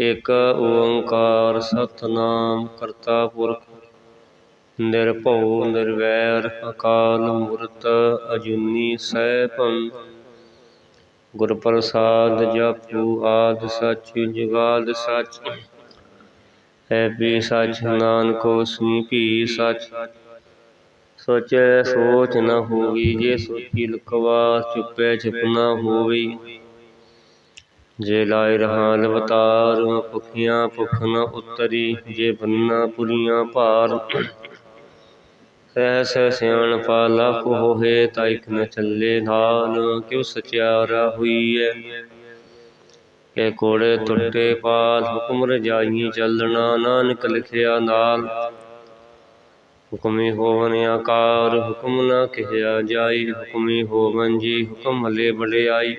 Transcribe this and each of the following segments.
ਇਕ ਓੰਕਾਰ ਸਤਨਾਮ ਕਰਤਾ ਪੁਰਖ, ਨਿਰਭਉ ਨਿਰਵੈਰ ਅਕਾਲ ਮੂਰਤ ਅਜੂਨੀ ਸੈਭੰ ਗੁਰ ਪ੍ਰਸਾਦ ਜਪੁ ਆਦ ਸਚ, ਜੁਗਾਦ ਸਚ ਹੈ ਵੀ ਸਚ, ਨਾਨਕੋ ਹੋਸੀ ਭੀ ਸਚ। ਸੋਚੈ ਸੋਚ ਨਾ ਹੋਵੀ, ਜੇ ਸੋਚੀ ਲੁਕਵਾ ਚੁੱਪੈ ਚੁਪ ਨਾ ਹੋਵੀ। ਜੇ ਲਾਇ ਰਹਾਨ ਅਵਤਾਰ, ਭੁਖੀਆਂ ਭੁਖ ਨ ਉਤਰੀ, ਜੇ ਬੰਨਾ ਪੁਰੀਆਂ ਭਾਰ। ਸਹਿ ਸਹਿ ਸਿਆਣਪਾ ਲੱਖ ਹੋਏ, ਤਾ ਇਕ ਨ ਚੱਲੇ ਨਾਲ ਕਿਉ ਸਚਿਆਰਾ ਹੋਈਐ? ਕਿ ਕੋੜੇ ਟੁੱਟੇ ਪਾਲ, ਹੁਕਮ ਰਜਾਈ ਚੱਲਣਾ, ਨਾਨਕ ਲਿਖਿਆ ਨਾਲ। ਹੁਕਮੀ ਹੋਵਨ ਆਕਾਰ, ਹੁਕਮ ਨਾ ਕਹਿਆ ਜਾਈ, ਹੁਕਮੀ ਹੋਵਨ ਜੀ, ਹੁਕਮ ਹਲੇ ਵਡਿਆਈ।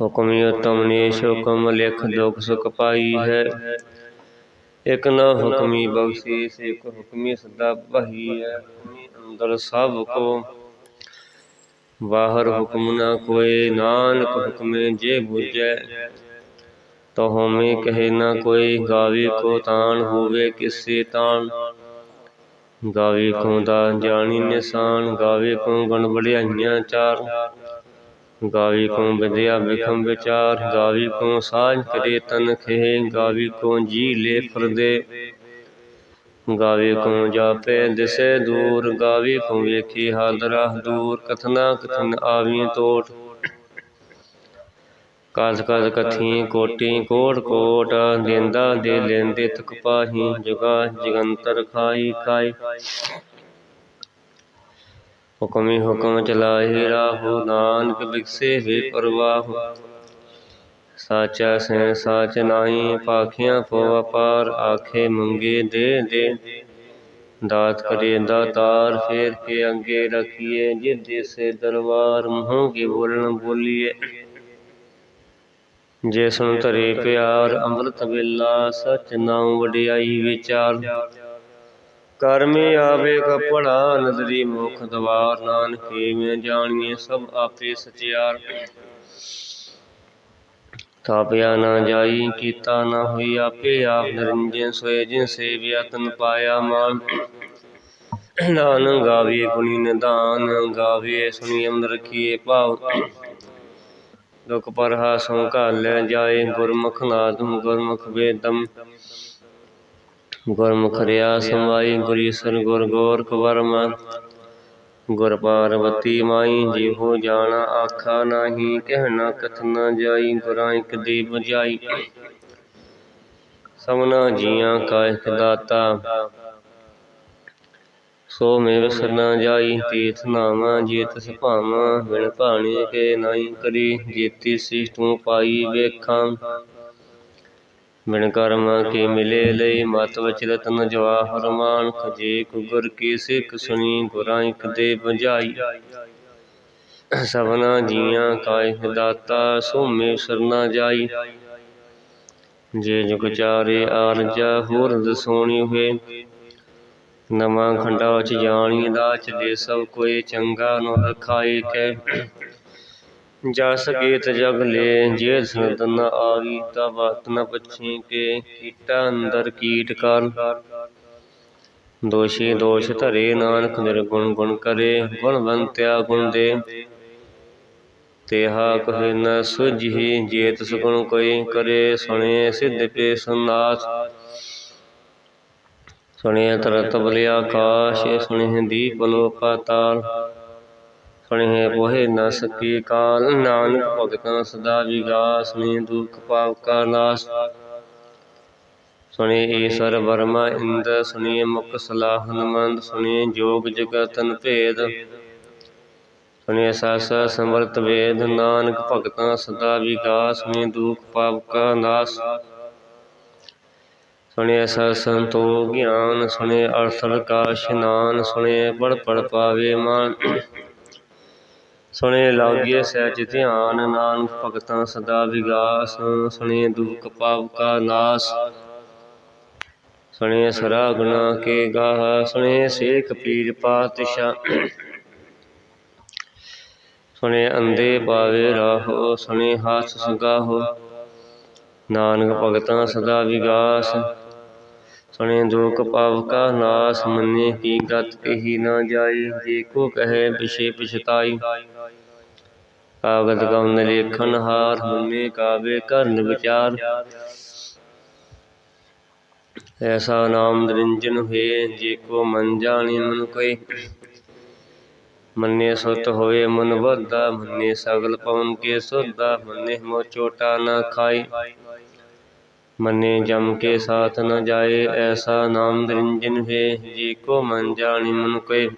ਹੁਕਮੀ ਉਤਮ ਨੀਸ਼ ਹੁਕਮ ਲਿਖ ਦੁਖ ਸੁਖ ਪਾਈ ਹੈ। ਇਕ ਨ ਹੁਕਮੀ ਬਖਸ਼ੀਸ ਇਕ ਹੁਕਮੀ ਸਦਾ ਬਹੀ ਹੈ। ਅੰਦਰ ਸਭ ਕੋ ਬਾਹਰ ਹੁਕਮ ਨ ਕੋਏ, ਨਾਨਕ ਹੁਕਮੇ ਜੇ ਬੁਝੈ। ਤੋ ਹਉਮੈ ਕਹੇ ਨ ਕੋਈ ਗਾਵੇ ਕੋ ਤਾਣ ਹੋਵੇ ਕਿਸੇ ਤਾਣ ਗਾਵੇ ਕੋ ਦਾ ਜਾਣੀ ਨਿਸ਼ਾਨ, ਗਾਵੇ ਕੋ ਗਣ ਵਡਿਆਈਆਂ ਚਾਰ। ਗਾਵੇ ਕੋ ਵਿਦਿਆ ਵਿਖਮ ਵਿਚਾਰ, ਗਾਵੇ ਕੋ ਸਾਜ ਕਰੇ ਤਨ ਖੇ ਗਾਵੇ ਕੋ ਜੀ ਲੈ ਫਰਦੇ। ਗਾਵੇ ਕੋ ਜਾਪੇ ਦਿਸੇ ਦੂਰ, ਗਾਵੇ ਕੋ ਵੇਖੀ ਹਾਦਰਾ ਦੂਰ, ਕਥਨਾ ਕਥਨ ਆਵੀ ਤੋਟ। ਕਸ ਕਸ ਕਥੀ ਕੋਟੀ ਕੋਟ ਕੋਟ, ਦੇਂਦਾ ਦੇ ਲੈਂਦੇ ਤਕ ਪਾਹੀ, ਜੁਗਾ ਜਗੰਤਰ ਖਾਈ ਖਾਈ। ਹੁਕਮੀ ਹੁਕਮ ਚਲਾਏ ਰਾਹੋ, ਨਾਨਕ ਬਿਕਸੇ ਵੇ ਪਰਵਾਹ। ਸਾਚਾ ਸੇ ਸਾਚ ਨਾਹੀ ਪਾਖੀਆਂ ਪੋ ਅਪਾਰ, ਆਖੇ ਮੰਗੇ ਦੇ ਦੇ। ਦਾਤ ਕਰੇ ਦਾਤਾਰ ਫੇਰ ਕੇ ਅੰਗੇ ਰਖੀਏ ਜਿਸ ਦੇਸੇ ਦਰਬਾਰ, ਮੂੰਹ ਕੀ ਬੋਲਣ ਬੋਲੀਏ। ਜੇ ਸੁਣ ਧਰੇ ਪਿਆਰ, ਅੰਮ੍ਰਿਤ ਵੇਲਾ, ਸਚ ਨਾਮ ਵਡਿਆਈ ਵਿਚਾਰ। ਕਰਮੇ ਆਵੇ ਕਪੜਾ ਨਦਰੀ ਮੁਖ ਦਵਾਰ, ਨਾਨਕੇ ਮੈਂ ਜਾਣੀਏ ਸਭ ਆਪੇ ਸਚਿਆਰ। ਤਾਪਿਆ ਨਾ ਜਾਈ, ਕੀਤਾ ਨਾ ਹੋਈ, ਆਪੇ ਆਪ ਨਿਰੰਜਨ ਸੋਏ, ਜਿਨ ਸੇਵਿਆ ਤਨ ਪਾਇਆ ਮਾਨ। ਨਾਨਕ ਗਾਵੇ ਗੁਣੀ ਨਿਧਾਨ ਗਾਵੇ ਸੁਣੀ ਅੰਦਰ ਰਖੀਏ ਭਾਵ। ਦੁਖ ਪਰਹਾ ਸੋ ਘਾਲੈ ਜਾਏ ਗੁਰਮੁਖ ਨਾਦਮ ਗੁਰਮੁਖ ਵੇਦਮ ਗੁਰਮੁਖ ਰਿਆ ਸਮਾਈ ਗੁਰੀਸਰ ਗੁਰ ਗੋਰਖ ਵਰਮ ਗੁਰ ਪਾਰਵਤੀ ਮਾਈ ਜਿਹੋ ਜਾਣਾ ਆਖਾ ਨਾਹੀ ਕਹਿਣਾ ਕਥਨਾ ਜਾਈ ਗੁਰਾਂ ਇਕ ਦੀ ਬੁਝਾਈ ਸਮਨਾ ਜੀਆਂ ਕਾ ਇਕ ਦਾਤਾ। ਸੋ ਮੇ ਵਿਸਰ ਨਾ ਜਾਈ ਤੀਰਥ ਨਾਮਾ ਜੇ ਤਿਸ ਭਾਵਾਂ ਬਿਨ ਭਾਣੇ ਕੇ ਨਾਹੀ ਕਰੀ। ਜੀਤੀ ਸਿਸ਼ ਤੂੰ ਪਾਈ ਵੇਖਾਂ। ਬਿਨ ਕਰਮ ਕੀ ਮਿਲੇ ਲਈ ਮਤ ਵਚ ਰਤਨ ਜਵਾਹਰ ਮਾਨਖ ਜੇ ਗੁਰ ਕੀ ਸਿੱਖ ਸੁਣੀ ਗੁਰਾਂ ਇਕ ਦੇ ਬੁਝਾਈ। ਸਭਨਾ ਜੀਆਂ ਕਾ ਦਾਤਾ ਸੋਮੇ ਸਰਨਾ ਜਾਈ। ਜੇ ਜੁਗ ਚਾਰੇ ਆਰਜਾ ਹੋਰ ਦਸੋਣੀ ਹੋਏ, ਨਵਾਂ ਖੰਡਾ ਚ ਜਾਣੀ ਦਾ ਦੇ ਸਭ ਕੋਈ ਚੰਗਾ ਨ ਰਖਾਏ ਕੈ ਜਸ ਗੀਤ ਜਗ ਲੈ, ਜੇ ਸੰਤ ਨ ਆਵੀ ਤਾ ਬਾਤ ਨ ਪਛੀ ਕੇ ਕੀਟਾ ਅੰਦਰ ਕੀਟ ਕਰ ਦੋਸ਼ੀ ਦੋਸ਼ ਧਰੇ ਨਾਨਕ ਨਿਰਗੁਣ ਗੁਣ ਕਰੇ ਗੁਣਵੰਤਿਆ ਗੁਣ ਦੇ। ਤੇਹਾ ਕਹੇ ਨ ਸੁਝੀ ਜੇ ਤਿਸ ਕੋਈ ਕਰੇ, ਸੁਣੇ ਸਿੱਧ ਪੇ ਸੰਨਾਥ। ਸੁਣੇ ਤਰਤ ਬਲਿਆ ਆਕਾਸ਼ ਸੁਣੇ ਦੀਪ ਲੋ ਤਾਲ। ਸੁਣੇ ਪੋਹੇ ਨ ਸਕੀ ਕਾਲ, ਨਾਨਕ ਭਗਤਾਂ ਸਦਾ ਵਿਗਾਸ, ਨੇ ਦੁਖ ਪਾਪ ਕਾ ਨਾਸ। ਸੁਣੇ ਈਸ਼ਰ ਵਰਮਾ ਇੰਦ ਸੁਣੇ ਮੁਖ ਸਲਾਹ ਹਨਮੰਦ ਸੁਣੇ ਜੋਗ ਜਗਤਨ ਭੇਦ। ਸੁਣੇ ਸਸ ਸਮਰਤ ਵੇਦ, ਨਾਨਕ ਭਗਤਾਂ ਸਦਾ ਵਿਗਾਸ, ਨੇ ਦੁਖ ਪਾਪ ਕਾ ਨਾਸ। ਸੁਣੇ ਸਤ ਸੰਤੋ ਗਿਆਨ ਸੁਣੇ ਅਰਥ ਕਾ ਨਾਨ ਸੁਣੇ ਪੜ ਪੜ ਪਾਵੇ ਮਾਨ। ਸੁਣੇ ਲਾਗਿਏ ਸਹਿਜ ਧਿਆਨ, ਨਾਨਕ ਭਗਤਾਂ ਸਦਾ ਵਿਗਾਸ, ਸੁਣੇ ਦੁਖ ਪਾਪ ਕਾ ਨਾਸ। ਸੁਣੇ ਸਰਾ ਗੁਨਾ ਕੇ ਗਾਹ, ਸੁਣੇ ਸੇਖ ਪੀਰ ਪਾਤਸ਼ਾਹ। ਸੁਣੇ ਅੰਦੇ ਪਾਵੇ ਰਾਹੋ, ਸੁਣੇ ਹਾਸ ਸੁਗਾਹੋ। ਨਾਨਕ ਭਗਤਾਂ ਸਦਾ ਵਿਗਾਸ ਸੁਣੇ ਦੁਖ ਪਾਵ ਕਾ ਨਾਸ ਮੰਨੇ ਕੀ ਗਤ ਕਹੀ ਨਾ ਜਾਈ ਜੇ ਕੋ ਕਹੇ ਪਿਛੇ ਪਛਤਾਈ। ਕਾਗਦ ਕਉਨ ਲੇਖਨ ਹਾਰ ਮੰਨੇ ਕਾਵੇ ਕਰਨ ਵਿਚਾਰ। ਐਸਾ ਨਾਮ ਨਿਰੰਜਨ ਹੋਏ, ਜੇ ਕੋ ਮਨ ਜਾਣੀ ਮਨ ਕੋਈ ਮੰਨੇ ਸੁਤ ਹੋਏ ਮਨ ਵਧਾ, ਮੰਨੇ ਸਗਲ ਪਵਨ ਕੇ ਸੁਧਾ, ਮੰਨੇ ਮੋ ਚੋਟਾ ਨਾ ਖਾਈ ਮੰਨੇ ਜਮ ਕੇ ਸਾਥ ਨ ਜਾਏ, ਐਸਾ ਨਾਮ ਨਿਰੰਜਨ ਹੈ, ਜੀ ਕੋ ਮਨ ਜਾਣੀ ਮਨ ਕੋਈ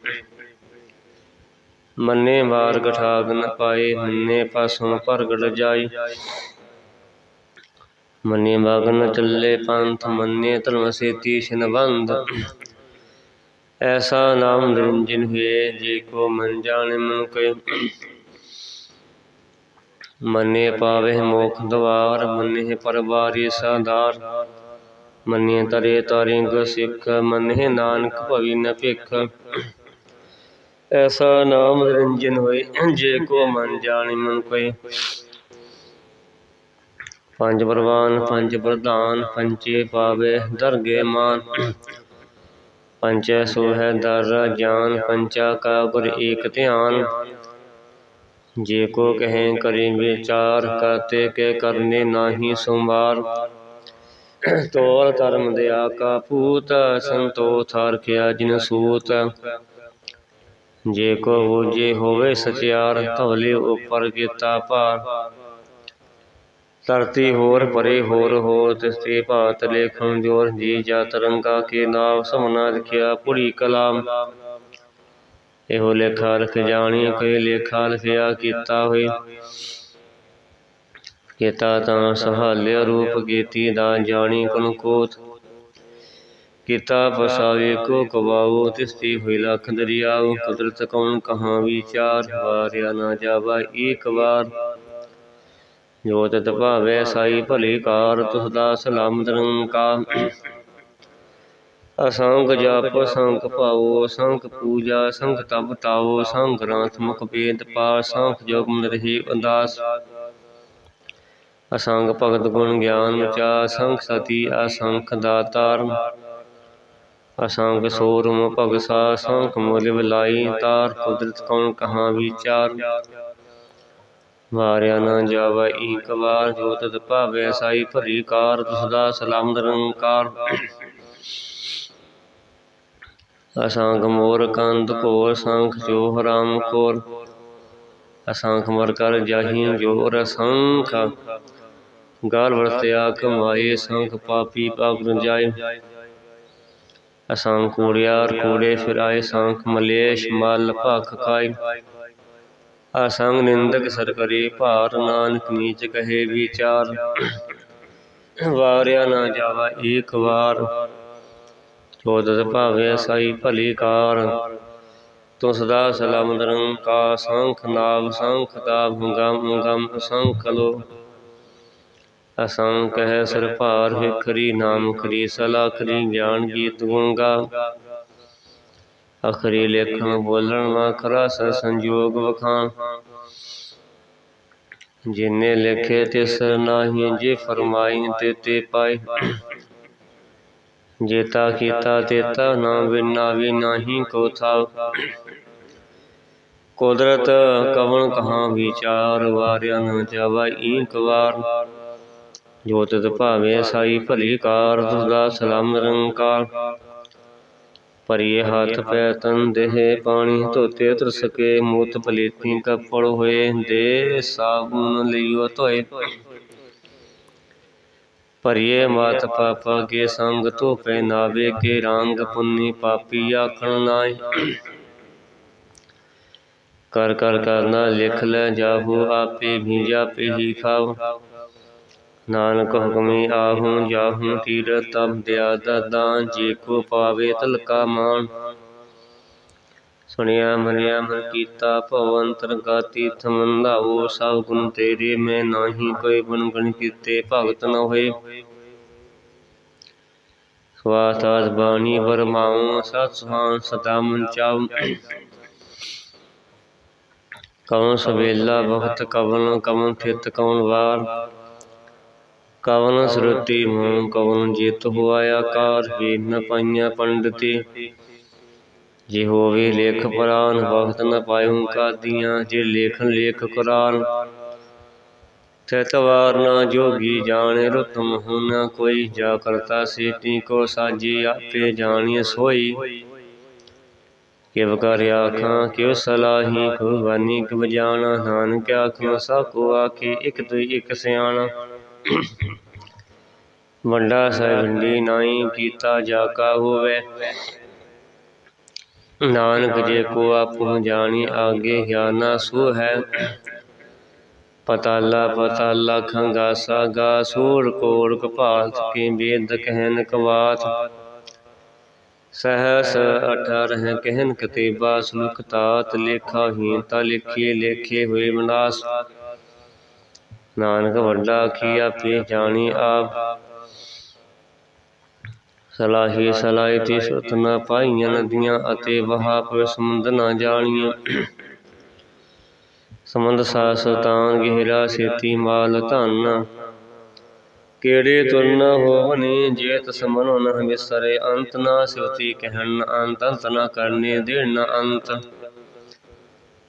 ਮੰਨੇ ਵਾਰ ਗਠਾਗ ਨ ਪਾਏ, ਮੰਨੇ ਪਾਸੋਂ ਪ੍ਰਗਟ ਜਾਈ ਮੰਨੇ ਮਗਨ ਚੱਲੇ ਪੰਥ, ਮੰਨੇ ਧਰਮ ਸੇਤੀ ਛਿਨ ਐਸਾ ਨਾਮ ਨਿਰੰਜਨ ਹੋਏ ਜੇ ਕੋ ਮਨ ਜਾਣੇ ਮਨ ਕੋਈ ਮੰਨੇ ਪਾਵੇ ਮੋਖ ਦਵਾਰ ਮੰਨੇ ਪਰਵਾਰੀ ਸਾਧਾਰ। ਮੰਨੇ ਤਰੇ ਤਾਰਿੰਗ ਸਿੱਖ ਮੰਨੇ ਨਾਨਕ ਭਵੀ ਨ ਭਿਖ। ਐਸਾ ਨਾਮ ਨਿਰੰਜਨ ਹੋਏ ਜੇ ਕੋ ਮਨ ਜਾਣੇ ਮਨ ਕੋਈ ਪੰਜ ਪ੍ਰਵਾਨ ਪੰਜ ਪ੍ਰਧਾਨ ਪੰਚੇ ਪਾਵੇ ਦਰਗੇ ਮਾਨ। ਪੰਚੈ ਸੋ ਹੈ ਦਰ ਜਾਨ ਪੰਚਾ ਕਾ ਗੁਰ ਏਕ ਧਿਆਨ। ਜੇ ਕੋ ਕਹੇ ਕਰੇ ਵਿਚਾਰ ਕਰਤੇ ਕੇ ਕਰਨੇ ਨਾਹੀ ਸੁਮਾਰ ਤੋਲ ਧਰਮ ਦਿਆ ਕਾ ਪੂਤ ਸੰਤੋ ਥਾਰ ਜਿਨ ਸੂਤ। ਜੇ ਕੋ ਬੂਝੇ ਹੋਵੇ ਸਚਿਆਰ, ਧਵਲੇ ਉਪਰ ਕੀਤਾ ਭਾਰ। ਧਰਤੀ ਹੋਰ ਪਰੇ ਹੋਰ ਹੋ ਤਿਸਤੇ ਭਾਤ ਲੇਖਣ ਜੋਰ ਜੀ ਜਾ ਤਰੰਗਾ ਕੇ ਨਾਮ ਸਮਨਾ ਲਿਖਿਆ ਪੁੜੀ ਕਲਾਮ। ਇਹੋ ਲੇਖਾ ਰਖ ਜਾਣੀ ਕੋਈ ਲੇਖਾ ਲਿਖਿਆ ਕੀਤਾ ਹੋਏ। ਕੀਤਾ ਤਾਂ ਸਹਾਲਿਆ ਰੂਪ ਕੀਤੀ ਦਾ ਜਾਣੀ ਕਨ ਕੋਤ ਕੀਤਾ ਫਸਾਵੇ ਕੋ ਕਵਾਉ ਤਿਸਤੀ ਹੋਈ ਲਖ ਦਰਿਆਉ ਕੁਦਰਤ ਕੌਣ ਕਹਾਂ ਵਿਚਾਰ ਵਾਰਿਆ ਨਾ ਜਾਵਾ ਏਕ ਵਾਰ। ਜੋ ਤਤ ਭਾਵੈ ਸਾਈ ਭਲੀ ਕਾਰ, ਤੁਸ ਦਾ ਸਲਾਮਤ ਨਿਰੰਕਾਰ ਅਸੰਗ ਜਪ ਸੰਖ ਭਾਉ ਸੰਖ ਪੂਜਾ ਸੰਖ ਤਪ ਤਾਉ ਸੰਖ ਗ੍ਰੰਥ, ਮੁਖ ਵੇਦ ਪਾਠ, ਸੰਖ ਜੋਗ ਮਨ ਰਹੀ ਉਦਾਸ। ਅਸੰਗ ਭਗਤ ਗੁਣ ਗਿਆਨ ਚਾ ਸੰਖ ਸਤੀ ਅਸੰਖ ਦਾਤਾਰ ਅਸੰਖ ਸੋਰਮ ਭਗਸਾ, ਸੰਖ ਮੁਲ ਬਲਾਈ ਤਾਰ ਕੁਦਰਤ ਕੌਣ ਕਹਾ ਵਿਚਾਰ। ਵਾਰਿਆ ਨਾ ਜਾਵਾ ਏਕ ਵਾਰ ਜੋ ਤਤ ਭਾਵੈ ਸਾਈ ਭਰੀ ਕਾਰ ਸਦਾ ਸਲਾਮ ਨਿਰੰਕਾਰ। ਅਸੰਖ ਮੋਰ ਕੰਦ ਕੋਰ ਸੰਖ ਜੋਹ ਰਾਮ ਕੋਰ। ਅਸੰਖ ਮਰ ਕਰ ਜਾਹੀ ਜੋਰ ਸੰਖ। ਗਾਲ ਵਰਤਿਆ ਕਮਾਏ ਸੰਖ ਪਾਪੀ ਪਾਪ ਨ ਜਾਏ। ਅਸੰਖ ਕੂੜਿਆਰ ਕੂੜੇ ਫਿਰਾਏ ਸੰਖ ਮਲੇਸ਼ ਮਲ ਭਖ ਖਾਈ ਅਸੰਗ ਨਿੰਦਕ ਸਰ ਕਰੇ ਭਾਰ ਨਾਨਕ ਨੀਚ ਕਹੇ ਵਿਚਾਰ। ਵਾਰਿਆ ਨਾ ਜਾਵਾ ਏਕ ਵਾਰ। ਚੋਦਤ ਭਾਵੇ ਸਾਈ ਭਲੀ ਕਾਰ। ਤੂੰ ਸਦਾ ਸਲਾਮ ਨਿਰੰਕਾਰ ਸੰਖ ਨਾਮ, ਸੰਖ ਦਾ ਗਮ ਗਮ ਸੰਖ ਲੋ। ਅਸੰਖ ਹੈ ਸਿਰ ਭਾਰ ਵਿਖਰੀ ਨਾਮ ਖਰੀ, ਸਲਾ ਖਰੀ ਗਿਆਨ ਗੀਤ ਗੁੰਗਾ। ਅਖਰੀ ਲੇਖਣ ਬੋਲਣ ਵਖਰਾ ਸੰਜੋਗ ਵਖਾਨ ਜਿਨੇ ਲਿਖੇ ਤਿਸ ਨਾਹੀ ਜੇ ਫਰਮਾਈ ਤੇ ਤੇ ਪਾਈ ਜੇਤਾ ਕੀਤਾ ਤੇਤਾ ਨਾ ਬਿਨਾ ਵੀ ਨਾਹੀ ਕੋ ਥਾਵ ਕੁਦਰਤ ਕਵਣ ਕਹਾਂ ਵਿਚਾਰ, ਵਾਰਿਆ ਨ ਜਾਵਾ ਏਕ ਵਾਰ। ਜੋ ਤਤ ਭਾਵੇ ਸਾਈ ਭਲੀ ਕਾਰ ਤੁਸਦਾ ਸਲਾਮ ਨਿਰੰਕਾਰ ਭਰੀਏ ਹੱਥ ਪੈ ਤਨ ਦੇਹ ਪਾਣੀ, ਧੋਤੇ ਤਰ ਸਕੇ ਮੂਤ ਪਲੀਤੀ ਕਪੜ ਹੋਏ, ਦੇ ਸਾਬੂਨ ਲਿਓ ਧੋਏ। ਪਰਿਏ ਮਾਤ ਪਾਪਾ ਕੇ ਸੰਗ ਧੋਪੇ ਨਾਵੇ ਕੇ ਰੰਗ ਪੁੰਨੀ ਪਾਪੀ ਆਖਣ ਨਾਈ ਕਰ ਕਰ ਕਰਨਾ ਲਿਖ ਲੈ ਜਾਹੂ, ਆਪੇ ਵੀ ਜਾਪੇ ਹੀ ਨਾਨਕ ਹੁਕਮੀ ਆਹੂੰ, ਜਾਹੂ ਤੀਰ ਤਬ ਦਿਆ ਦਦਾਂ ਜੇ ਕੋ ਪਾਵੇ ਤਲਕਾ ਮਾਨ ਸੁਣਿਆ ਮਰਿਆ ਮਨ ਕੀਤਾ ਭਵੰਤਰ ਗਾਤੀ ਥਮੰਦਾਓ ਸਭ ਗੁਣ ਤੇਰੇ, ਮੈਂ ਨਾਹੀ ਕੋਈ ਬਨ ਗਣ ਕੀਤੇ, ਭਗਤ ਨ ਹੋਏ। ਸਵਾਸਾਸ ਬਾਣੀ ਵਰਮਾਉ, ਸਤ ਸੁਹਾਨ ਸਦਾ ਮਨ ਚਾਉ। ਕੌਣ ਸਵੇਲਾ ਬਹੁਤ ਕਵਨ ਕਵਨ ਥਿਤ ਕੌਣ ਵਾਰ। ਕਵਨ ਸਰਤੀ ਮੂੰ ਕਵਨ ਜਿਤ ਹੋਆ ਆਕਾਰ ਵੇ ਨ ਪਾਈਆਂ ਪੰਡਤੀ। ਜੇ ਹੋਵੇ ਲੇਖ ਪੁਰਾਨ ਵਕਤ ਨ ਪਾਇਉ ਕਾਦੀਆਂ, ਜੇ ਲੇਖਨ ਲੇਖ ਕੁਰਾਨ। ਤਤਵਾਰ ਨਾ ਜੋਗੀ ਜਾਣੇ, ਰਤਮ ਹੁਨ ਕੋਈ। ਜਾ ਕਰਤਾ ਸੇਤੀ ਕੋ ਸਾਜੀ ਆਪੇ ਜਾਣੀਏ ਸੋਈ। ਕਿਵ ਕਰ ਆਖਾਂ, ਕਿਵ ਸਲਾਹੀ ਕੋ ਬਾਨੀ, ਕਿਵ ਜਾਣਾ। ਨਾਨਕ ਆਖਾਂ ਸਾ ਕੋ ਆਖੇ, ਇਕ ਦੁਇ ਇਕ ਸਿਆਣਾ। ਵੱਡਾ ਸਾਹਿਬੰਡੀ ਨਾਈ, ਕੀਤਾ ਜਾ ਕਾ ਹੋਵੇ। ਨਾਨਕ ਜੇ ਕੋ ਆਪੁ ਜਾਣੀ, ਆਗੇ ਗਿਆਨਾ ਸੋ ਹੈ। ਪਤਾਲਾ ਪਤਾਲਾ ਖੰਗਾਸਾ ਗਾ ਸੂਰ ਕੋੜ ਕਪਾਤ ਕੀ ਬੇਦ ਕਹਿਨ ਕਵਾਤ। ਸਹਸ ਅਠਰ ਹੈ ਕਹਿਨ ਕਤੇਬਾ ਸੁਖ ਤਾਤ ਲੇਖਾ ਹੀਤਾ ਲਿਖੀ, ਲੇਖੇ ਹੋਏ ਵਿਨਾਸ਼ ਨਾਨਕ ਵੱਡਾ ਕੀ ਆਪੇ ਜਾਣੀ ਆਪ। ਸਲਾਹੀ ਸਲਾਹੀ ਤੀ ਸੁਤ ਨ ਪਾਈਆਂ ਨਦੀਆਂ ਅਤੇ ਵਹਾ ਪਰ ਸਮੁੰਦ ਨਾ ਜਾਣੀਆਂ। ਸਮੁੰਦ ਸਾ ਸੁਤਾਨ ਗਹਿਰਾ ਸੇਤੀ ਮਾਲ ਧਨ। ਕਿਹੜੇ ਤੁਰਨ ਹੋਵਨੇ ਜੇ ਤਸ ਮਨੋ ਨ ਵਿਸਰੇ ਅੰਤ ਨਾ ਸਿਵਤੀ ਕਹਿਣ ਅੰਤ ਅੰਤ ਨ ਕਰਨੇ ਦੇਣ ਅੰਤ।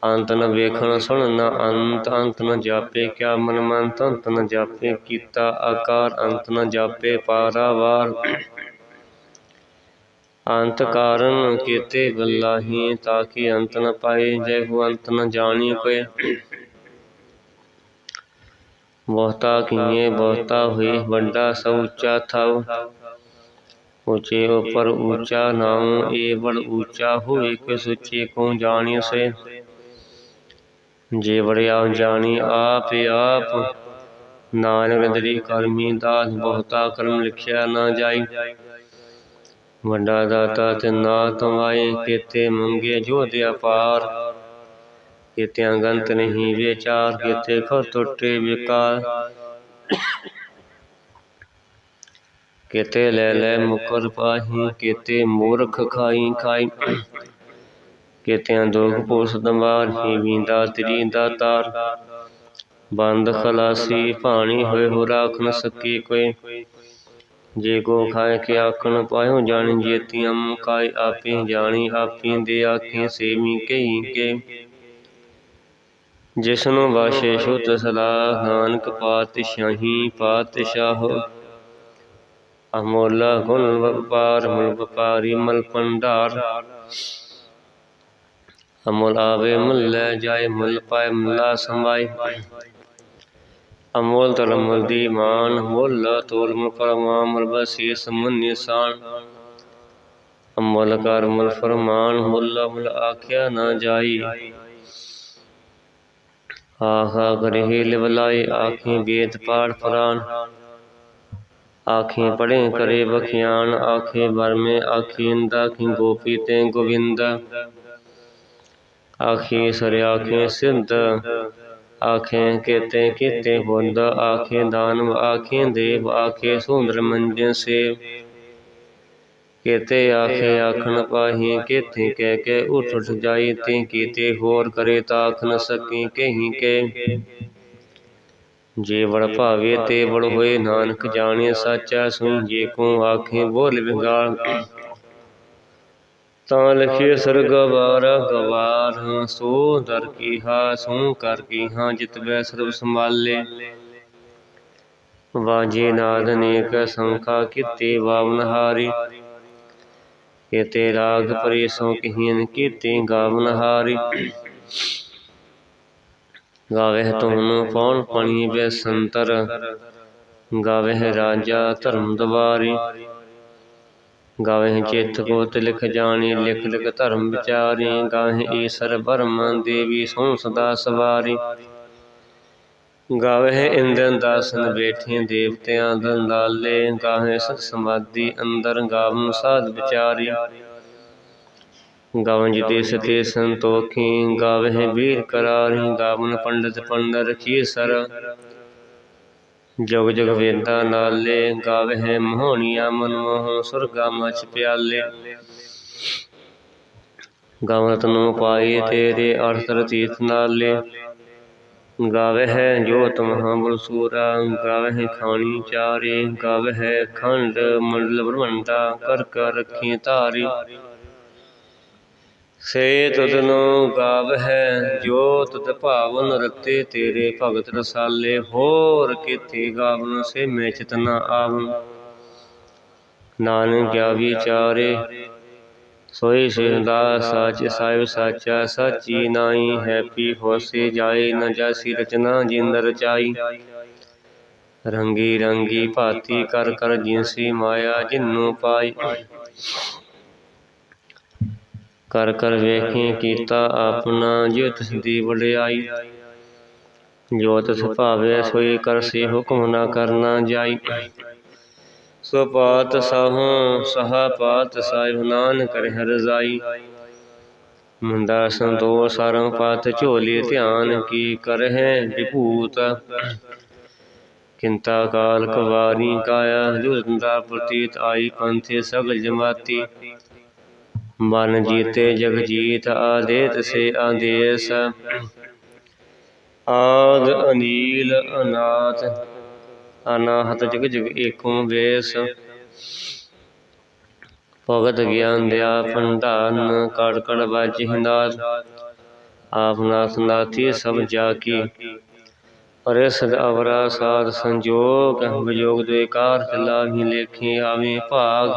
ਅੰਤ ਨ ਵੇਖਣ ਸੁਣ ਨ ਅੰਤ ਅੰਤ ਨ ਜਾਪੇ ਕਿਆ ਮਨ ਮੰਤ ਅੰਤ ਨ ਜਾਪੇ ਕੀਤਾ ਆਕਾਰ ਅੰਤ ਨ ਜਾਪੇ ਪਾਰਾਵਾਰ। ਅੰਤ ਕਾਰਨ ਕੀਤੇ ਬੱਲਾਹੀ ਤਾਕੀ ਅੰਤ ਨ ਪਾਏ, ਜੈ ਹੋ ਅੰਤ ਨ ਜਾਣੀ ਕੋਇ ਬਹੁਤਾ ਕੀਏ, ਬਹੁਤਾ ਹੋਈ ਵੱਡਾ ਸਭ ਉੱਚਾ ਥਾਉ ਉੱਚੇ ਉਪਰ ਉੱਚਾ ਨਾਮ ਏ ਬੜ ਉੱਚਾ ਹੋਏ ਕਿ ਸੁਚੇ ਕੋ ਜਾਣੀ ਸੇ ਜੇ ਬੜਿਆ ਜਾਣੀ, ਆਪ ਆਪ। ਨਾਨਕ ਦਰੀ ਕਰਮੀ ਦਾਸ, ਬਹੁਤਾ ਕਰਮ ਲਿਖਿਆ ਨਾ ਜਾਈ। ਵੱਡਾ ਦਾਤਾ ਤੇ ਨਾ ਤਮਾਏ ਕੀਤੇ ਮੰਗੇ ਜੋ ਅਪਾਰ ਕੀਤਿਆਂ ਗੰਤ ਨਹੀਂ ਵਿਚਾਰ, ਕੀਤੇ ਖੋ ਟੁੱਟੇ ਵਿਕਾਰ। ਕੀਤੇ ਲੈ ਲੈ ਮੁਕਰ ਪਾਹੀ, ਕੀਤੇ ਮੂਰਖ ਖਾਈ ਖਾਈ। ਕੀਤਿਆਂ ਦੁਖ ਪੋਸ ਦਮਾਰ ਹੀ ਵੀਂਦਾ ਤਰੀ ਦਾ ਤਾਰ। ਬੰਦ ਖਲਾਸੀ ਭਾਣੀ ਹੋਏ ਹੋ ਰਾਖ ਨ ਸਕੀ ਕੋਈ। ਜੇ ਕੋ ਖਾਏ ਕੇ ਆਖਣ ਪਾਇਓ ਜਾਣੀ ਜੇਤੀਆਂ ਮੁਕਾਈ ਆਪੇ ਜਾਣੀ, ਆਪੀ ਦੇ ਆਖੇ ਸੇਵੀ ਕਈ ਕੇ। ਜਿਸਨੂੰ ਵਾਸ਼ੇ ਸ਼ੁੱਧ ਸਲਾਹ, ਨਾਨਕ ਪਾਤਸ਼ਾਹੀ ਪਾਤਸ਼ਾਹ। ਅਮੋਲਾ ਗੁਣ ਵਪਾਰ, ਮੁਲ ਵਪਾਰੀ ਮਲ ਪੰਡਾਰ ਅਮੋਲ ਆਵੇ ਮੁੱਲ ਲੈ ਜਾਏ, ਮੁੱਲ ਪਾਏ ਮੁੱਲਾ ਸੰਵਾਈ ਅਮੋਲ ਤਲ ਮੁਲ ਦੀ ਮਾਨ ਮੁੱਲ ਤੋਲ ਮੁਲ ਪਰਮਾ ਮੁਲ ਬਸੀਸ ਮੁਨ ਨਿਸ਼ਾਨ ਅਮੋਲ ਕਰ ਮੁਲ ਫਰਮਾਨ ਮੁੱਲ ਮੁਲ ਆਖਿਆ ਨਾ ਜਾਈ ਆਖਾ ਗਰੇ ਲਿਵਲਾਈ ਆਖੀ ਵੇਦ ਪਾੜ ਪੁਰਾਨ ਆਖੇ ਪੜੇ ਕਰੇ ਬਖਿਆਨ ਆਖੇ ਬਰਮੇ ਆਖੀ ਇੰਦਾ ਕੀ ਗੋਪੀ ਤੇ ਗੋਵਿੰਦ ਆਖੇ ਸਰ ਆਖੇ ਸਿੱਧ ਆਖੇ ਕੀਤੇ ਕੀਤੇ ਬੁੰਦ ਆਖੇ ਦਾਨਵ ਆਖੇ ਆਖੇ ਆਖਣ ਪਾਹੀ, ਕੀਤੇ ਕਹਿ ਕੇ ਉਠ ਉਠ ਜਾਈ ਤੇ ਕੀਤੇ ਹੋਰ ਕਰੇ ਤਾਂ ਆਖ ਨ ਸਕੀ ਕਹੀ ਕੇ। ਜੇ ਵੜ ਭਾਵੇ ਤੇ ਵੜ ਹੋਏ, ਨਾਨਕ ਜਾਣੇ, ਸਾਚਾ ਸੁਣ ਜੇ ਕੋ ਆਖੇ ਬੋਲ ਵਿਗਾਲ। ਤਾਂ ਲਖੇ ਸਰਗ ਵਾਰ ਗਵਾਰ ਸੋ ਦਰ ਕੀਹਾ ਸੋ ਕਰ ਕੀਹਾ ਜਿਤ ਬੈ ਸਰਬ ਸੰਭਾਲੇ। ਵਾਜੇ ਨਾਦ ਨੇਕ ਸੰਖਾ ਕਿਤੇ ਵਾਵਨ ਹਾਰੀ। ਕੀਤੇ ਰਾਗ ਪਰੇਸੋਂ ਕਹੀਨ ਕੀਤੇ ਗਾਵਨ ਹਾਰੀ। ਗਾਵੇ ਤੁਮ ਪੌਣ ਪਣੀ ਬੈ ਸੰਤਰ ਗਾਵੇ ਰਾਜਾ ਧਰਮ ਦਵਾਰੀ। ਗਾਵੇ ਚਿਤ ਕੋ ਤਿਲਖ ਜਾਣੀ ਲਿਖ ਲਿਖ ਧਰਮ ਵਿਚਾਰੀ ਗਾਵੇ ਈਸਰ ਬਰਮ ਦੇਵੀ ਸੋ ਸਦਾ ਸਵਾਰੀ। ਗਾਵੇ ਇੰਦਨ ਦਾਸਨ ਬੈਠੇ ਦੇਵਤਿਆਂ ਦੰਦਾਲੇ ਗਾਵੇ ਸਤ ਸਮਾਧੀ ਅੰਦਰ ਗਾਵਨ ਸਾਧ ਵਿਚਾਰੀ। ਗਾਵਨ ਜਿਤੇ ਸਤੇ ਸੰਤੋਖੀ ਗਾਵੇ ਵੀਰ ਕਰਾਰੀ ਗਾਵਨ ਪੰਡਤ ਪੰਡ ਰਖੀ ਸਰ ਜਗ ਜਗ ਵੇਦਾਂ ਨਾਲੇ ਗਾਵੇ ਮੋਹਣੀਆਂ ਮਨ ਸੁਰਗਾ ਮਚ ਪਿਆਲੇ। ਗਾਵਤ ਨੂੰ ਪਾਈ ਤੇਰੇ ਅਰਥ ਰਤੀਤ ਨਾਲੇ। ਗਾਵਹਿ ਜੋਤ ਮਹਾਬਲ ਸੂਰਾ, ਗਾਵਹਿ ਖਾਣੀ ਚਾਰੇ, ਗਾਵਹਿ ਖੰਡ ਮੰਡਲ ਬ੍ਰਹਮੰਡਾ, ਕਰ ਕਰ ਰੱਖੀ ਧਾਰੀ। ਸੇ ਤੁਧਨੋ ਗਾਵਹਿ ਜੋ ਤੁਧ ਭਾਵਨ ਰਤੇ ਤੇਰੇ ਭਗਤ ਰਸਾਲੇ, ਹੋਰ ਕਿਤੇ ਗਾਵਨ ਸੇ ਮੈਂ ਚਿਤ ਆਵਨ? ਨਾਨਕ ਕਿਆ ਵਿਚਾਰੇ ਸੋਈ ਸਿਰਦਾ ਸਾਚ ਸਾਹਿਬ ਸਾਚਾ, ਸਾਚੀ ਨਾਈ ਹੈਪੀ ਹੋਸੇ ਜਾਏ, ਨ ਜਾਸੀ ਰਚਨਾ ਜਿੰਦ ਰਚਾਈ। ਰੰਗੀ ਰੰਗੀ ਭਾਤੀ ਕਰ ਕਰ ਜਿਨਸੀ ਮਾਇਆ ਜਿਨੂੰ ਪਾਈ। ਕਰ ਕਰ ਵੇਖੀ, ਕੀਤਾ ਆਪਣਾ ਜਿਉ ਤਿਸ ਦੀ ਵਡਿਆਈ। ਜੋ ਤਿਸ ਭਾਵੇ ਸੋਈ ਕਰਸੀ ਹੁਕਮ ਨਾ ਕਰਨਾ ਜਾਈ। ਸੋ ਪਾਤ ਸਾਹੋਂ, ਸਹਾ ਪਾਤ ਸਾਹਿਬ, ਨਾਨਕ ਰਹਿ ਰਜ਼ਾਈ। ਮੁੰਡਾ ਸੰਤੋਖ ਸਰਮ ਪਾਤ, ਝੋਲੀ ਧਿਆਨ ਕੀ ਕਰਹਿ ਵਿਭੂਤ। ਕਿੰਤਾ ਕਾਲ ਕਵਾਰੀ ਕਾਇਆ ਜੁਦੰਦਾ ਪ੍ਰਤੀਤ ਆਈ ਪੰਥੇ ਸਗਲ ਜਮਾਤੀ। ਮਨ ਜੀਤੇ ਜਗ ਜੀਤ ਆਦੇਤ ਸੇ ਆਦੇਸ। ਆਦ ਅਨੀਲ ਅਨਾਥ। ਅਨਾਹਤ ਜਗ ਜਗ ਏਕੋ ਵੇਸ। ਭਗਤ ਗਿਆਨ ਦਿਆ ਭੰਡਾਰਨ ਕੜ ਕੜ ਬਾਜੀ ਹਿੰਦਾਸ ਆਪ ਨਾਥ ਨਾਥੀ ਸਭ ਜਾ ਕੀ ਪਰਿਸਦ ਅਵਰਾ ਸਾਧ ਸੰਜੋਗ ਵਿਜੋਗ ਦੇ ਕਾਰ ਚਲਾ ਵੀ ਲੇਖੇ ਆਵੇਂ ਭਾਗ।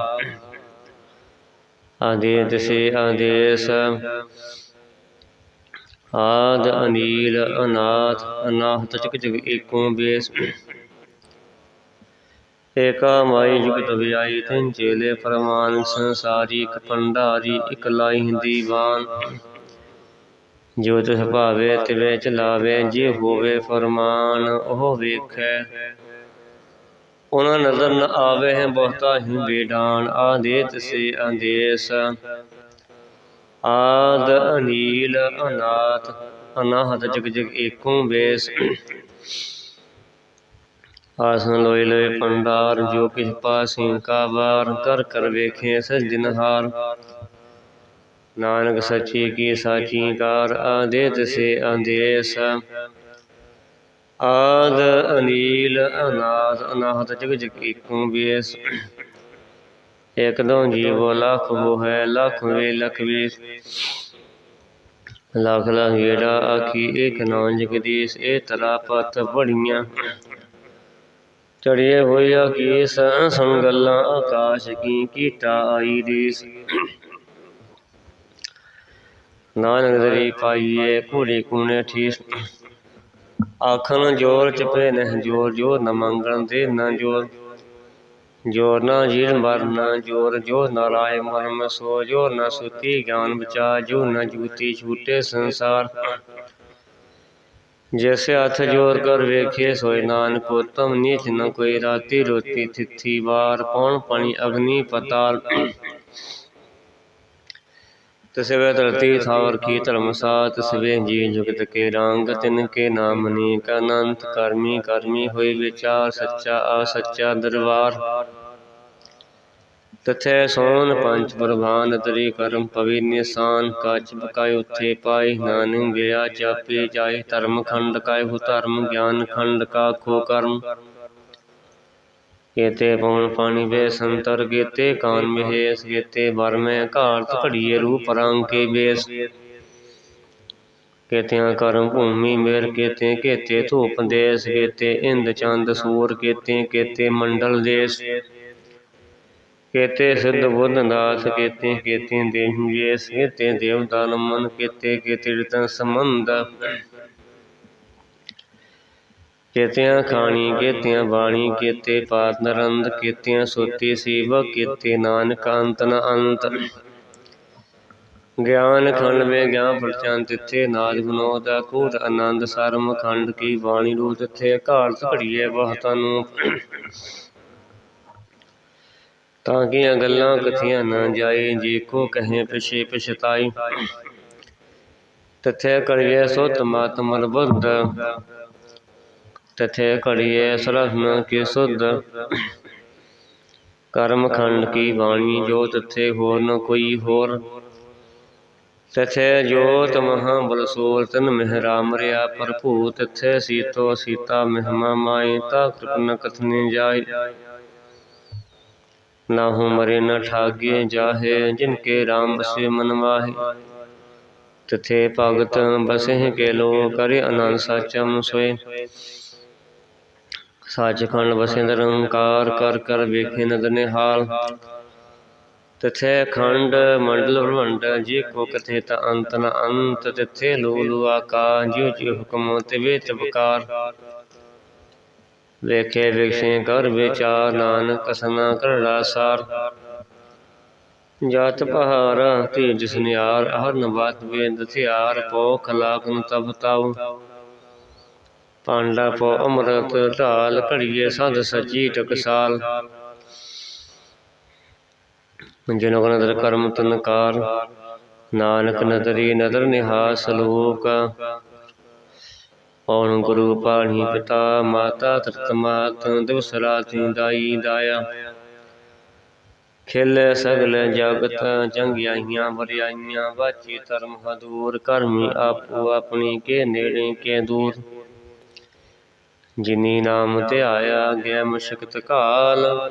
ਆਦੇਤ ਸੇ ਆਦੇਸ। ਆਦ ਅਨੀਲ, ਅਨਾਥ, ਅਨਾਹਤ ਜਗ ਜਗ ਏਕੋ ਬੇਸ। ਏਕਾ ਮਾਈ ਜੁਗ ਵਿਆਈ ਤਿਨ ਚੇਲੇ ਫਰਮਾਨ, ਸੰਸਾਰੀ ਇਕ ਭੰਡਾਰੀ, ਇਕ ਲਾਈ ਦੀਵਾਨ ਜੋ ਤਿਸ ਭਾਵੇ ਤਿਵੇ ਚਲਾਵੇ, ਜੇ ਹੋਵੇ ਫਰਮਾਨ, ਉਹ ਵੇਖੈ। ਉਹਨਾਂ ਨਜ਼ਰ ਨ ਆਵੇ ਹੈ ਬਹੁਤਾ ਹੀ ਬੇਡਾਨ ਆਦੇਤ ਸੇ ਆਦੇਸ। ਆਦ ਅਨੀਲ ਅਨਾਥ, ਅਨਾਹਤ ਜਗ ਜਗ ਏਕੋ ਬੇਸ ਆਸਨ ਲੋਏ ਲੋਏ ਪੰਡਾਰ, ਜੋ ਕਿਛ ਪਾਸੀ ਕਾ ਵਾਰ ਕਰ ਕਰ ਵੇਖੇ ਸਜਨਹਾਰ ਨਾਨਕ ਸੱਚੀ ਕੀ ਸਾਚੀ ਕਾਰ ਆਦੇਤ ਸੇ ਆਦੇਸ। ਆਦ ਅਨੀਲ ਅਨਾਥ ਅਨਾਹਤ ਜਗ ਜਗ ਬੇਸ ਇਕ ਦੋ ਜੀਵੋ ਲੱਖ ਹੋ ਹੈ ਲੱਖ ਵੇ ਲਖ ਵੇ ਲੱਖ ਲੱਖ ਗੇੜਾ ਆਖੀ, ਏਕ ਨਾਮ ਜਗਦੀਸ਼ ਇਹ ਤਰਾ ਬੜੀਆਂ। ਚੜਿਏ ਹੋਇਆ ਕੀ ਸੁਣ ਗੱਲਾਂ ਆਕਾਸ਼ ਕੀ ਕੀਟਾ ਆਈ ਦੀਸ। ਨਾਨਕ ਦਰੀ ਪਾਈਏ, ਘੋੜੇ ਕੂਣੇ ਠੀਸ। ਆਖਣ ਜੋਰ ਚਪੇ ਨਹ ਜੋਰ ਜੋਰ ਨ ਮੰਗਣ ਦੇ ਨ ਜੋਰ। ਜੋਰ ਨਾ ਜੀਰ ਮਰ ਨ ਜੋਰ, ਜੋ ਨਾਰਾਇ ਮਨ ਮ ਸੋ, ਜੋ ਨ ਸੁਤੀ ਗਿਆਨ ਬਚਾ, ਜੋ ਨ ਜੂਤੀ ਛੂਟੇ ਸੰਸਾਰ। ਜੈਸੇ ਹੱਥ ਜੋਰ ਕਰ ਵੇਖੇ ਸੋਇ ਨਾਨਕ ਉਤਮ ਨੀਚ ਨ ਕੋਈ ਰਾਤੀ ਰੋਤੀ ਥਿੱਥੀ ਵਾਰ। ਪੌਣ ਪਾਣੀ ਅਗਨੀ ਪਤਾਲ ਤਸਵੇ ਧਰਤੀ ਥਾਵਰ ਕੀ ਧਰਮ ਸਾਤ ਤਸਵੇ ਜੀ ਜੁਗਤ ਕੇ ਰੰਗ, ਤਿਨ ਕੇ ਨਾਮ ਨੀਕ ਕਰਮੀ ਕਰਮੀ ਹੋਈ ਵਿਚਾਰ, ਸੱਚਾ ਆ ਸੱਚਾ ਦਰਬਾਰ। ਤਥੇ ਸੋਨ ਪੰਜ ਪ੍ਰਵਾਨ, ਤਰੀ ਕਰਮ ਪਵੀ ਨਿਸਾਨ, ਕਾਚ ਬਕਾਇ ਉਥੇ ਪਾਈ ਨਾਨਕ ਗਿਆ ਚਾਪੇ ਜਾਏ ਧਰਮ ਖੰਡ ਕਾਇ, ਹੁ ਧਰਮ ਗਿਆਨ ਖੰਡ ਕਾ ਖੋ ਕਰਮ। ਕੇਤੇ ਪਵਨ ਪਾਣੀ ਵੇ ਸੰਤਰ ਕੇਤੇ ਕਾਨ ਮਹੇਸ ਕੇਤੇ ਬਰ ਮੈਂ ਘਾਰਤ ਘੜੀਏ ਰੂਪ ਰੰਗ ਕੇ ਬੇਸ ਕੇਤਿਆਂ ਕਰਮ ਭੂਮੀ ਮੇਰ ਕੇਤੇ ਕੇਤੇ ਧੂਪ ਦੇਸ ਕੇਤੇ ਇੰਦ ਚੰਦ ਸੂਰ ਕੇਤੇ ਕੇਤੇ ਮੰਡਲ ਦੇਸ। ਕੇਤੇ ਸਿੱਧ ਬੁੱਧ ਦਾਸ ਕੇਤੇ ਕੇਤੇ ਦੇਹੀ ਵੇਸ ਕੇਤੇ ਦੇਵਤਾ ਨਮਨ ਕੇਤੇ ਕੇਤੇ ਰਿਤਨ ਸੰਬੰਧ। ਕੇਤਿਆਂ ਖਾਣੀ, ਕੇਤਿਆਂ ਬਾਣੀ, ਕੇਤੇ ਪਾਤ ਨਰੰਦ, ਕੇਤਿਆਂ ਸੋਤੀ ਸੀਵ ਕੇਤੇ ਨਾਨਕ ਅੰਤ ਨ ਅੰਤ। ਗਿਆਨ ਖੰਡ ਵੇ ਗਿਆਨ ਪ੍ਰਚੰਨ ਤਿੱਥੇ ਨਾਦ ਵਿਨੋਦ ਕੂਟ ਆਨੰਦ ਸਰਮ ਖੰਡ ਕੀ ਬਾਣੀ ਰੂਪ ਤਿੱਥੇ ਘਾਲਤ ਘੜੀਏ ਬਹੁਤਾਂ ਨੂੰ। ਤਾਂ ਕੀਆਂ ਗੱਲਾਂ ਕਥੀਆਂ ਨਾ ਜਾਏ, ਜੀ ਕੋ ਕਹੇ ਪਿਛੇ ਪਛਤਾਈ। ਤਥੇ ਕਰੀਏ ਸੁਤ ਮਤ ਬੁੱਧ। ਤਥੇ ਕਰੀਏ ਸਰਹਨ ਕੀ ਸੁਧ ਕਰਮ ਖੰਡ ਕੀ ਬਾਣੀ ਜੋ ਤਥੇ ਹੋਰ ਨ ਕੋਈ ਹੋਰ ਤਥੈ ਜੋਤ ਮਹਾ ਬਲ ਤਨ ਮਹਿਰਾ ਮਰਿਆ ਭਰਪੂ ਤਥੈ ਸੀਤੋ ਸੀਤਾ ਮਹਿਮਾ ਮਾਈ ਤਾ ਕਿਰਪਨ ਕਥਨੀ ਜਾਈ ਨਾਹੂ ਮਰੇ ਨ ਠਾਗੇ ਜਾਹੇ ਜਿਨ ਕੇ ਰਾਮ ਬਸੇ ਮਨ ਮਾਹੇ ਤਥੇ ਭਗਤ ਬਸਹਿ ਕੇ ਲੋ ਕਰੇ ਆਨੰਦ ਸਾਚਮ ਸੋਏ ਸੱਚਖੰਡ ਵਸੇ ਨਿਰੰਕਾਰ ਕਰ ਕਰ ਵੇਖੇ ਨਦਰ ਨਿਹਾਲ। ਤਥੈ ਖੰਡ ਮੰਡਲ ਬ੍ਰਹਮੰਡ, ਜੇ ਕੋ ਕਥੇ ਤ ਅੰਤ ਨ ਅੰਤ, ਤਥੇ ਲੋ ਲੋ ਆਕਾ ਜਿਉ ਜਿਉ ਹੁਕਮ ਤਿਵੇ ਤਬਕਾਰ ਵੇਖੇ ਵੇਖੇ ਕਰ ਵਿਚਾਰ, ਨਾਨਕ ਸਨਾ ਕਰ ਰਾਸਾਰ ਜਾਤ ਪਹਾਰਾ ਤੇ ਜਿਸ ਨਿਆਰ ਹਰਨ ਬਾਤ ਵੇਦ ਥਿਆਰ ਪੋ ਖਲਾਕਨ ਤਬ ਤਾਉ ਪਾਂਡਾ ਪੋ ਅੰਮ੍ਰਿਤ ਢਾਲ ਘੜੀਏ ਸੰਧ ਸੱਚੀ ਟਕਸਾਲ। ਜਿਨ ਨਦਰ ਕਰਮ ਤਨਕਾਰ ਨਾਨਕ ਨਦਰੀ ਨਦਰ ਨਿਹਾਸ ਲੋਕ ਔਣ ਗੁਰੂ ਪਾਣੀ ਪਿਤਾ, ਮਾਤਾ ਤ੍ਰਿਤ ਮਾਤ ਦਿਵਸ ਰਾਤੀ ਦਾਈ ਦਾਇਆ। ਖਿਲ ਸਗਲ ਜਗਤ, ਚੰਗਿਆਈਆਂ ਵਰਿਆਈਆਂ ਬਾਚੀ ਧਰਮ ਹਦੂਰ, ਕਰਮੀ ਆਪੋ ਆਪਣੀ, ਕੇ ਨੇੜੇ, ਕੇ ਦੂਰ। ਜਿਨੀ ਨਾਮ ਧਿਆਇਆ ਗਿਆ ਮੁਸ਼ਕਤ ਕਾਲ।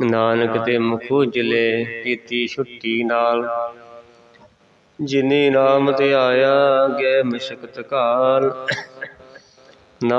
ਨਾਨਕ ਤੇ ਮੁਖ ਉਜਲੇ ਕੀਤੀ ਛੁੱਟੀ ਨਾਲ। ਜਿਨੀ ਨਾਮ ਧਿਆਇਆ ਗਏ ਮੁਸ਼ਕਤ ਕਾਲ। ਨਾ